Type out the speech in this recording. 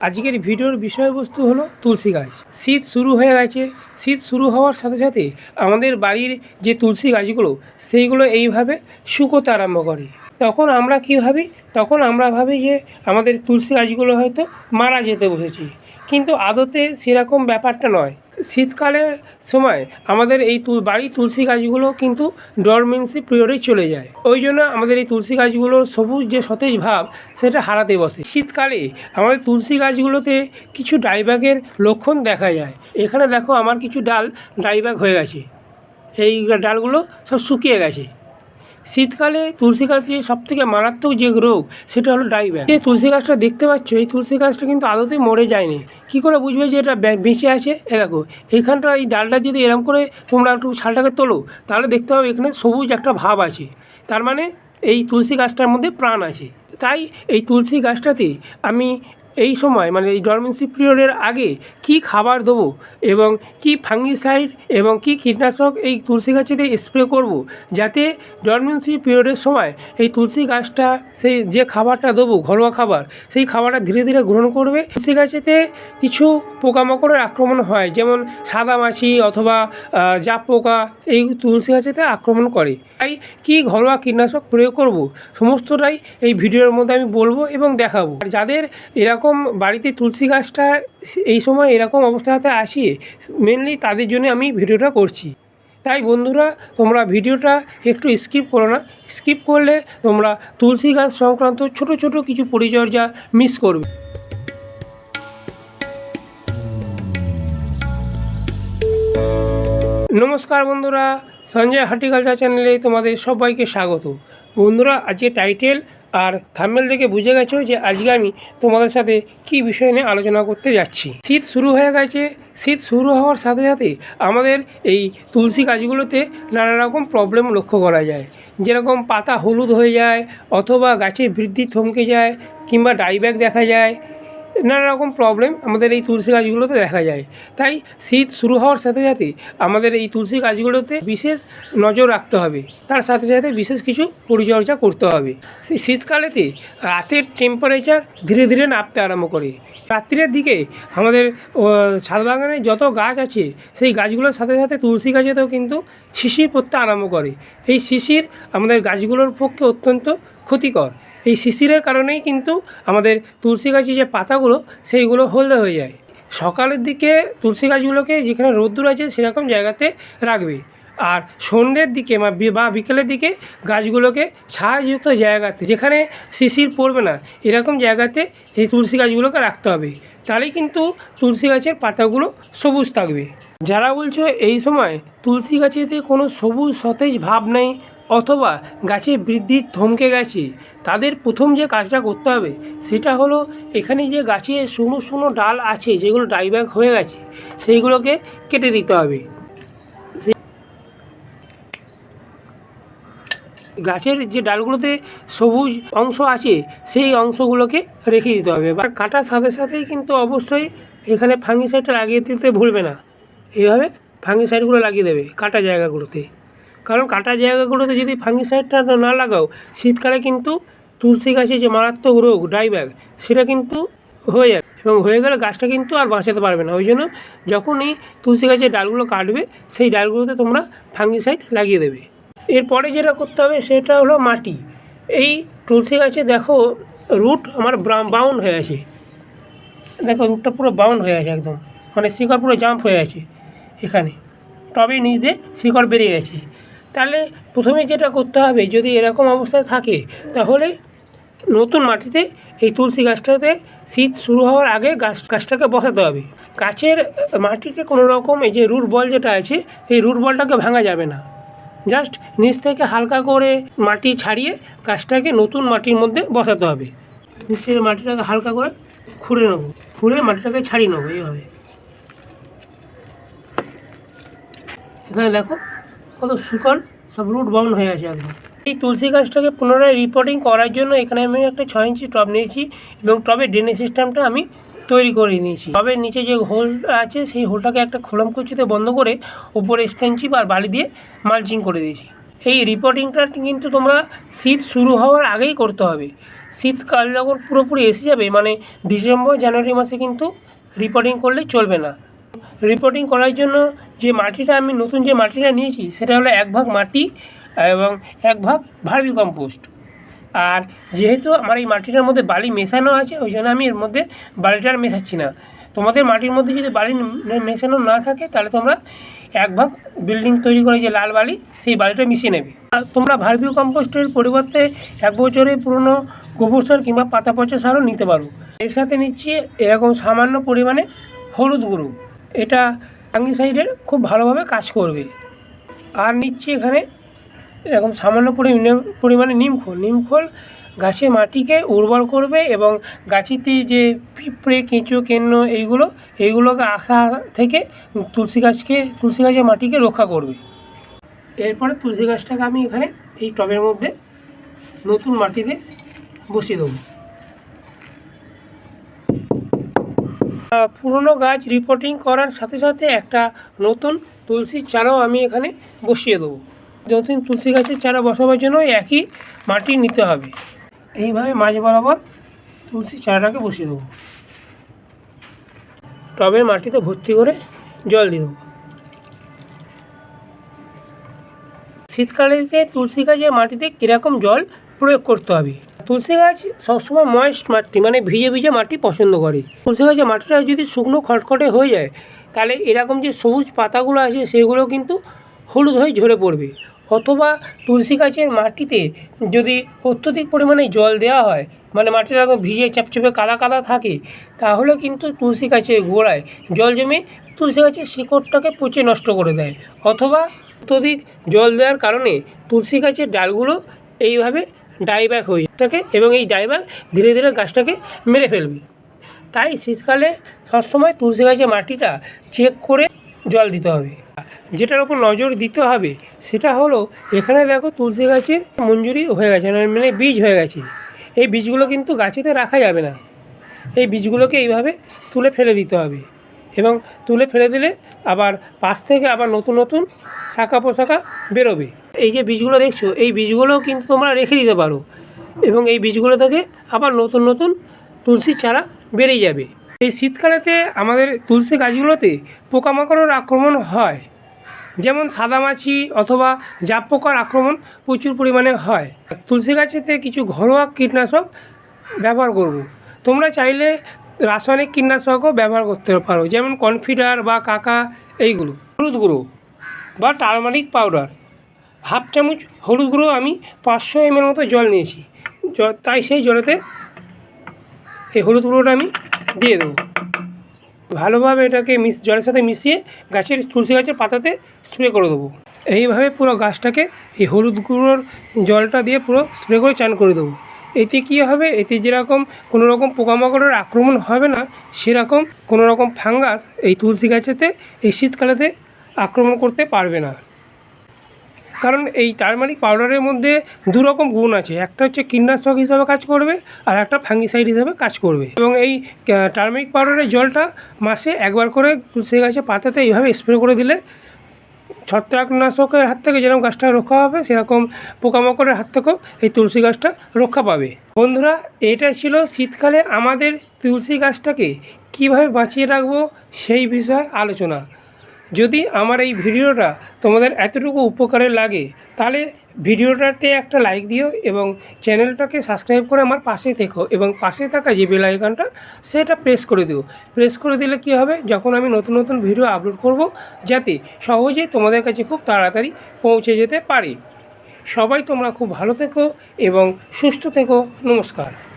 আজকের ভিডিওর বিষয়বস্তু হলো তুলসী গাছ। শীত শুরু হয়ে গেছে। শীত শুরু হওয়ার সাথে সাথে আমাদের বাড়ির যে তুলসী গাছগুলো, সেইগুলো এইভাবে শুকোতে আরম্ভ করে। তখন আমরা কী ভাবি? তখন আমরা ভাবি যে আমাদের তুলসী গাছগুলো হয়তো মারা যেতে বসেছি। কিন্তু আদতে সেরকম ব্যাপারটা নয়। শীতকালের সময় আমাদের এই বাড়ির তুলসী গাছগুলো কিন্তু ডরমেন্সি পিরিয়ডে চলে যায়। ওই জন্য আমাদের এই তুলসী গাছগুলোর সবুজ যে সতেজ ভাব, সেটা হারাতে বসে। শীতকালে আমাদের তুলসী গাছগুলোতে কিছু ডাইব্যাগের লক্ষণ দেখা যায়। এখানে দেখো আমার কিছু ডাল ডাইব্যাগ হয়ে গেছে। এই ডালগুলো সব শুকিয়ে গেছে। শীতকালে তুলসী গাছে সব থেকে মারাত্মক যে রোগ, সেটা হলো ডাইব্যাক এই তুলসী গাছটা দেখতে পাচ্ছ, এই তুলসী গাছটা কিন্তু আদতে মরে যায়নি। কী করে বুঝবে যে এটা বেঁচে আছে? এ দেখো, এইখানটা এই ডালটা যদি এরম করে তোমরা একটু ছালটাকে তোলো, তাহলে দেখতে পাবে এখানে সবুজ একটা ভাব আছে। তার মানে এই তুলসী গাছটার মধ্যে প্রাণ আছে। তাই এই তুলসী গাছটাতে আমি এই সময় মানে এই ডরমেন্সি পিরিয়ডের আগে কি খাবার দেবো এবং কি ফাঙ্গিসাইড এবং কি কীটনাশক এই তুলসী গাছেতে স্প্রে করব যাতে ডরমেন্সি পিরিয়ডের সময় এই তুলসী গাছটা, সেই যে খাবারটা দেবো, ঘরোয়া খাবার, সেই খাবারটা ধীরে ধীরে গ্রহণ করবে। তুলসী গাছেতে কিছু পোকামাকড়ের আক্রমণ হয়, যেমন সাদা মাছি অথবা জাপ পোকা এই তুলসী গাছেতে আক্রমণ করে। তাই কি ঘরোয়া কীটনাশক প্রয়োগ করব, সমস্তটাই এই ভিডিওর মধ্যে আমি বলব এবং দেখাবো। আর যাদের এরকম বাড়িতে তুলসী গাছটা এই সময় এরকম অবস্থাতে আসি মেনলি তাদের জন্য আমি ভিডিওটা করছি। তাই বন্ধুরা, তোমরা ভিডিওটা একটু স্কিপ করো না। স্কিপ করলে তোমরা তুলসী গাছ সংক্রান্ত ছোট ছোট কিছু পরিচর্যা মিস করবে। নমস্কার বন্ধুরা, সঞ্জয় হার্টিকালচার চ্যানেলে তোমাদের সবাইকে স্বাগত। বন্ধুরা, আজকে টাইটেল আর থাম্বেল দেখে বুঝে গেছো যে আজকে আমি তোমাদের সাথে কি বিষয় নিয়ে আলোচনা করতে যাচ্ছি। শীত শুরু হয়ে গেছে। শীত শুরু হওয়ার সাথে সাথে আমাদের এই তুলসী গাছগুলোতে নানা রকম প্রবলেম লক্ষ্য করা যায়। যেরকম পাতা হলুদ হয়ে যায় অথবা গাছে বৃদ্ধি থমকে যায় কিংবা ডাইব্যাক দেখা যায়। নানা রকম প্রবলেম আমাদের এই তুলসী গাছগুলোতে দেখা যায়। তাই শীত শুরু হওয়ার সাথে সাথে আমাদের এই তুলসী গাছগুলোতে বিশেষ নজর রাখতে হবে। তার সাথে সাথে বিশেষ কিছু পরিচর্যা করতে হবে। শীতকালেতে রাতের টেম্পারেচার ধীরে ধীরে নামতে আরম্ভ করে। রাত্রির দিকে আমাদের ছাদ বাগানে যত গাছ আছে, সেই গাছগুলোর সাথে সাথে তুলসী গাছেতেও কিন্তু শিশির পড়তে আরম্ভ করে। এই শিশির আমাদের গাছগুলোর পক্ষে অত্যন্ত ক্ষতিকর। এই শিশিরের কারণেই কিন্তু আমাদের তুলসী গাছের যে পাতাগুলো, সেইগুলো হলদে হয়ে যায়। সকালের দিকে তুলসী গাছগুলোকে যেখানে রোদ্দুর আছে, সেরকম জায়গাতে রাখবে। আর সন্ধ্যের দিকে বা বিকেলের দিকে গাছগুলোকে ছায়াযুক্ত জায়গাতে, যেখানে শিশির পড়বে না, এরকম জায়গাতে এই তুলসী গাছগুলোকে রাখতে হবে। তাহলেই কিন্তু তুলসী গাছের পাতাগুলো সবুজ থাকবে। যারা বলছো এই সময় তুলসী গাছেতে কোনো সবুজ সতেজ ভাব নেই অথবা গাছের বৃদ্ধি থমকে গেছে। তাদের প্রথম যে কাজটা করতে হবে, সেটা হলো এখানে যে গাছে শুকনো শুকনো ডাল আছে, যেগুলো ডাইব্যাক হয়ে গেছে, সেইগুলোকে কেটে দিতে হবে। গাছের যে ডালগুলোতে সবুজ অংশ আছে, সেই অংশগুলোকে রেখে দিতে হবে। বা কাটার সাথে সাথেই কিন্তু অবশ্যই এখানে ফাঙ্গিসাইডটা লাগিয়ে দিতে ভুলবে না। এইভাবে ফাঙ্গিসাইডগুলো লাগিয়ে দেবে কাটা জায়গাগুলোতে। কারণ কাটা জায়গাগুলোতে যদি ফাঙ্গিসাইডটা না লাগাও, শীতকালে কিন্তু তুলসী গাছে যে মারাত্মক রোগ ডাইব্যাক সেটা কিন্তু হয়ে যাবে এবং হয়ে গেলে গাছটা কিন্তু আর বাঁচাতে পারবে না। ওই জন্য যখনই তুলসী গাছের ডালগুলো কাটবে, সেই ডালগুলোতে তোমরা ফাঙ্গিসাইড লাগিয়ে দেবে। এরপরে যেটা করতে হবে, সেটা হলো মাটি। এই তুলসী গাছে দেখো রুট আমার বাউন্ড হয়ে আছে। দেখো রুটটা পুরো বাউন্ড হয়ে আছে একদম। মানে শিকড় পুরো জাম্প হয়ে আছে এখানে। টবে নিচ দিয়ে শিকড় বেরিয়ে গেছে। তাহলে প্রথমে যেটা করতে হবে, যদি এরকম অবস্থায় থাকে, তাহলে নতুন মাটিতে এই তুলসী গাছটাতে শীত শুরু হওয়ার আগে গাছ, গাছটাকে বসাতে হবে। গাছের মাটিকে কোনো রকম এই যে রুট বল যেটা আছে, এই রুট বলটাকে ভাঙা যাবে না। জাস্ট নিচ থেকে হালকা করে মাটি ছাড়িয়ে গাছটাকে নতুন মাটির মধ্যে বসাতে হবে। নিচের মাটিটাকে হালকা করে খুঁড়ে নেব। খুঁড়ে মাটিটাকে ছাড়িয়ে নেব এইভাবে। এখানে দেখো কত শিকড় সব রুট বাউন্ড হয়ে আছে একদম। এই তুলসী গাছটাকে পুনরায় রিপোর্টিং করার জন্য এখানে আমি একটা ছয় ইঞ্চি টব নিয়েছি এবং টবে ড্রেনেজ সিস্টেমটা আমি তৈরি করে নিয়েছি। টবের নিচে যে হোল আছে, সেই হোলটাকে একটা খোলাম কুচিতে বন্ধ করে উপরে স্টেনচিপ আর বালি দিয়ে মালচিং করে দিয়েছি। এই রিপোর্টিংটা কিন্তু তোমরা শীত শুরু হওয়ার আগেই করতে হবে। শীতকাল যখন পুরোপুরি এসে যাবে মানে ডিসেম্বর, জানুয়ারি মাসে কিন্তু রিপোর্টিং করলে চলবে না। রিপোর্টিং করার জন্য যে মাটিটা আমি, নতুন যে মাটিটা নিয়েছি, সেটা হলো এক ভাগ মাটি এবং এক ভাগ ভার্মি কম্পোস্ট আর যেহেতু আমার এই মাটিটার মধ্যে বালি মেশানো আছে, ওই জন্য আমি এর মধ্যে বালিটা আর মেশাচ্ছি না। তোমাদের মাটির মধ্যে যদি বালি মেশানো না থাকে, তাহলে তোমরা এক ভাগ বিল্ডিং তৈরি করে যে লাল বালি, সেই বালিটা মিশিয়ে নেবে। তোমরা ভার্মি কম্পোস্টের পরিবর্তে এক বছরের পুরনো গোবর সার কিংবা পাতা পচা সারও নিতে পারো। এর সাথে নিচ্ছি এরকম সামান্য পরিমাণে হলুদ গুঁড়ো। এটা ফাঙ্গিসাইডের খুব ভালোভাবে কাজ করবে। আর নিচ্ছি এখানে এরকম সামান্য পরিমাণে নিমখোল নিমখোল গাছে মাটিকে উর্বর করবে এবং গাছেতে যে পিঁপড়ে, কেঁচো, কেন্ন এইগুলো, এইগুলোকে আসা থেকে তুলসী গাছকে, তুলসী গাছের মাটিকে রক্ষা করবে। এরপরে তুলসী গাছটাকে আমি এখানে এই টবের মধ্যে নতুন মাটিতে বসিয়ে দেবো। পুরনো গাছ রিপোর্টিং করার সাথে সাথে একটা নতুন তুলসীর চারাও আমি এখানে বসিয়ে দেবো। নতুন তুলসী গাছের চারা বসাবার জন্য একই মাটি নিতে হবে। এইভাবে মাঝ বরাবর তুলসী চারাটাকে বসিয়ে দেবো। টবের মাটিতে ভর্তি করে জল দিয়ে দেবো। শীতকালেতে তুলসী গাছের মাটিতে কীরকম জল প্রয়োগ করতে হবে? তুলসী গাছ সবসময় ময়েস্ট মাটি মানে ভিজে ভিজে মাটি পছন্দ করে। তুলসী গাছের মাটিটা যদি শুকনো খটখটে হয়ে যায়, তাহলে এরকম যে সবুজ পাতাগুলো আছে, সেগুলো কিন্তু হলুদ হয়ে ঝরে পড়বে। অথবা তুলসী গাছের মাটিতে যদি অত্যধিক পরিমাণে জল দেওয়া হয় মানে মাটিটা ভিজে চাপচাপে কাদা কাদা থাকে, তাহলে কিন্তু তুলসী গাছের গোড়ায় জল জমে তুলসী গাছের শিকড়টাকে পচে নষ্ট করে দেয়। অথবা অত্যধিক জল দেওয়ার কারণে তুলসী গাছের ডালগুলো এইভাবে ডাইব্যাক হয়ে থাকে এবং এই ডাইব্যাক ধীরে ধীরে গাছটাকে মেরে ফেলবে। তাই শীতকালে সবসময় তুলসী গাছের মাটিটা চেক করে জল দিতে হবে। যেটার উপর নজর দিতে হবে, সেটা হলো, এখানে দেখো তুলসী গাছের মঞ্জুরি হয়ে গেছে মানে বীজ হয়ে গেছে। এই বীজগুলো কিন্তু গাছেতে রাখা যাবে না। এই বীজগুলোকে এইভাবে তুলে ফেলে দিতে হবে এবং তুলে ফেলে দিলে আবার পাশ থেকে আবার নতুন নতুন শাখা পোশাখা বেরোবে। এই যে বীজগুলো দেখছ, এই বীজগুলোও কিন্তু তোমরা রেখে দিতে পারো। এবং এই বীজগুলো থেকে আবার নতুন নতুন তুলসী চারা বেরিয়ে যাবে। এই শীতকালেতে আমাদের তুলসী গাছগুলোতে পোকামাকড়ের আক্রমণ হয়। যেমন সাদামাছি অথবা জাপ পোকার আক্রমণ প্রচুর পরিমাণে হয়। তুলসী গাছেতে কিছু ঘরোয়া কীটনাশক ব্যবহার করব। তোমরা চাইলে রাসায়নিক কীটনাশকও ব্যবহার করতে পারো, যেমন কনফিডার বা কাকা, এইগুলো। হলুদ গুঁড়ো বা টারমারিক পাউডার। হাফ চামচ হলুদ গুঁড়ো আমি পাঁচশো এমএল মতো জল নিয়েছি। তাই সেই জলেতে এই হলুদ গুঁড়োটা আমি দিয়ে দেবো। ভালোভাবে এটাকে মিস জলের সাথে মিশিয়ে গাছের তুলসী গাছের পাতাতে স্প্রে করে দেবো। এইভাবে পুরো গাছটাকে এই হলুদ গুঁড়োর জলটা দিয়ে পুরো স্প্রে করে চান করে দেবো। এতে কী হবে? এতে যেরকম কোনো রকম পোকামাকড়ের আক্রমণ হবে না, সেরকম কোনো রকম ফাঙ্গাস এই তুলসী গাছেতে এই শীতকালেতে আক্রমণ করতে পারবে না। কারণ এই টারমারিক পাউডারের মধ্যে দু রকম গুণ আছে। একটা হচ্ছে কীটনাশক হিসাবে কাজ করবে আর একটা ফাঙ্গিসাইড হিসাবে কাজ করবে। এবং এই টারমারিক পাউডারের জলটা মাসে একবার করে তুলসী গাছে পাতাতে এইভাবে স্প্রে করে দিলে ছত্রাকনাশকের হাত থেকে যেরকম গাছটা রক্ষা হবে সেরকম পোকামাকড়ের হাত থেকেও এই তুলসী গাছটা রক্ষা পাবে। বন্ধুরা, এটা ছিল শীতকালে আমাদের তুলসী গাছটাকে কীভাবে বাঁচিয়ে রাখব সেই বিষয়ে আলোচনা। যদি আমার এই ভিডিওটা তোমাদের এতটুকু উপকারে লাগে, তাহলে ভিডিওটাতে একটা লাইক দিও এবং চ্যানেলটাকে সাবস্ক্রাইব করে আমার পাশে থেকো এবং পাশে থাকা যে বেল আইকনটা সেটা প্রেস করে দিও। প্রেস করে দিলে কী হবে? যখন আমি নতুন নতুন ভিডিও আপলোড করব, যাতে সহজে তোমাদের কাছে খুব তাড়াতাড়ি পৌঁছে যেতে পারে। সবাই তোমরা খুব ভালো থেকো এবং সুস্থ থেকো। নমস্কার।